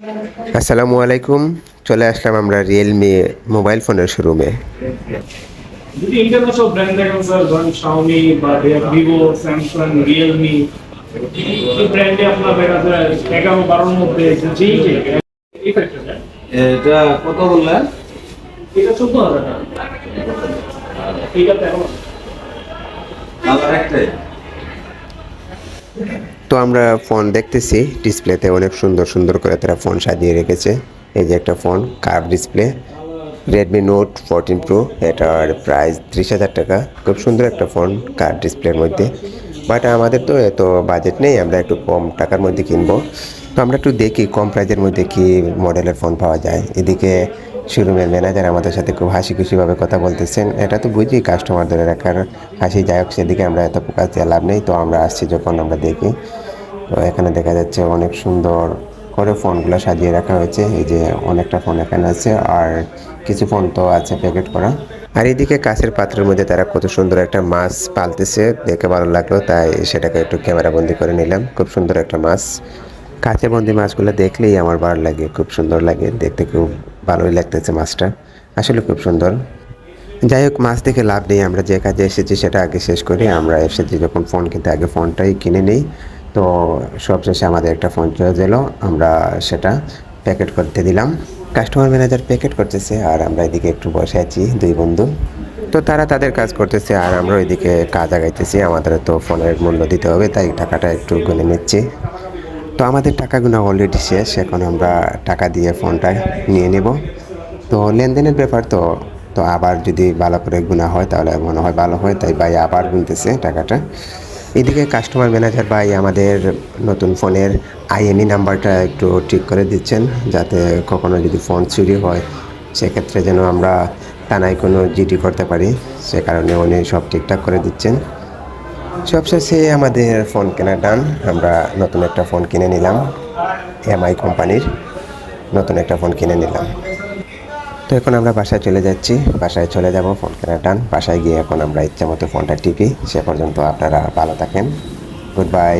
আসসালামু আলাইকুম চলে আসলাম আমরা রিয়েলমি মোবাইল ফোনের শোরুমে যদি ইন্টারন্যাশনাল ব্র্যান্ড দেখেন স্যার ধরেন শাওমি বা ভিভো স্যামসাং রিয়েলমি এই ব্র্যান্ডে আপনার দেখা যায় এগারো বারোর মধ্যে যেই এটা কত বললেন? এটা চোদ্দ হাজার টাকা। তেরো কালার একটাই? তো আমরা ফোন দেখতেছি ডিসপ্লেতে অনেক সুন্দর সুন্দর করে তারা ফোন সাজিয়ে রেখেছে। এই যে একটা phone curve display Redmi Note fourteen Pro এটার প্রাইস ত্রিশ হাজার টাকা। খুব সুন্দর একটা ফোন কার্ভ ডিসপ্লের মধ্যে। বাট আমাদের তো এত বাজেট নেই, আমরা একটু কম টাকার মধ্যে কিনবো। তো আমরা একটু দেখি কম প্রাইজের মধ্যে কি মডেলের ফোন পাওয়া যায়। এদিকে শোরুমের ম্যানেজার আমাদের সাথে খুব হাসি খুশিভাবে কথা বলতেছেন, এটা তো বুঝি কাস্টমারদের রাখার হাসি। যাই হোক, সেদিকে আমরা এত ফোকাস লাভ নেই, তো আমরা আসছি যখন আমরা দেখি। তো এখানে দেখা যাচ্ছে অনেক সুন্দর করে ফোনগুলো সাজিয়ে রাখা হয়েছে, এই যে অনেকটা ফোন এখানে আছে, আর কিছু ফোন তো আছে প্যাকেট করা। আর এদিকে কাছের পাত্রের মধ্যে তারা কত সুন্দর একটা মাছ পালতেছে, দেখে ভালো লাগল, তাই সেটাকে একটু ক্যামেরা বন্দি করে নিলাম। খুব সুন্দর একটা মাছ। কাছে বন্দি মাছগুলো দেখলেই আমার ভালো লাগে, খুব সুন্দর লাগে, দেখতে খুব ভালোই লাগতেছে মাছটা। আসলে খুব সুন্দর। যাই হোক, মাছ দেখে লাভ নেই, আমরা যে কাজে এসেছি সেটা আগে শেষ করি। আমরা এসেছি যখন ফোন কিনতে আগে ফোনটাই কিনে নিই। তো সবশেষে আমাদের একটা ফোন চলে গেল, আমরা সেটা প্যাকেট করতে দিলাম। কাস্টমার ম্যানেজার প্যাকেট করতেছে, আর আমরা এদিকে একটু বসে আছি, দুই বন্ধু। তো তারা তাদের কাজ করতেছে, আর আমরা ওইদিকে কাজ আগাইতেছি। আমাদের তো ফোনের মূল্য দিতে হবে, তাই টাকাটা একটু গুনে নিচ্ছি। তো আমাদের টাকাগুলো অলরেডি শেষ, এখন আমরা টাকা দিয়ে ফোনটা নিয়ে নেব। তো লেনদেনের ব্যাপার তো তো আবার যদি ভালো করে গুণা হয়, তাহলে মনে হয় ভালো হয়, তাই ভাই আবার গুনতেছে টাকাটা। এদিকে কাস্টমার ম্যানেজার ভাই আমাদের নতুন ফোনের আইএমই নাম্বারটা একটু ঠিক করে দিচ্ছেন, যাতে কখনো যদি ফোন চুরি হয়, সেক্ষেত্রে যেন আমরা টানায় কোনো জিডি করতে পারি, সে কারণে উনি সব ঠিকঠাক করে দিচ্ছেন। সবশেষে আমাদের ফোন কেনা ডান আমরা নতুন একটা ফোন কিনে নিলাম এমআই কোম্পানির নতুন একটা ফোন কিনে নিলাম। তো এখন আমরা বাসায় চলে যাচ্ছি, বাসায় চলে যাব, ফোন কেনা ডান বাসায় গিয়ে এখন আমরা ইচ্ছা মতো ফোনটা টিপি, সে পর্যন্ত আপনারা ভালো থাকেন। Good bye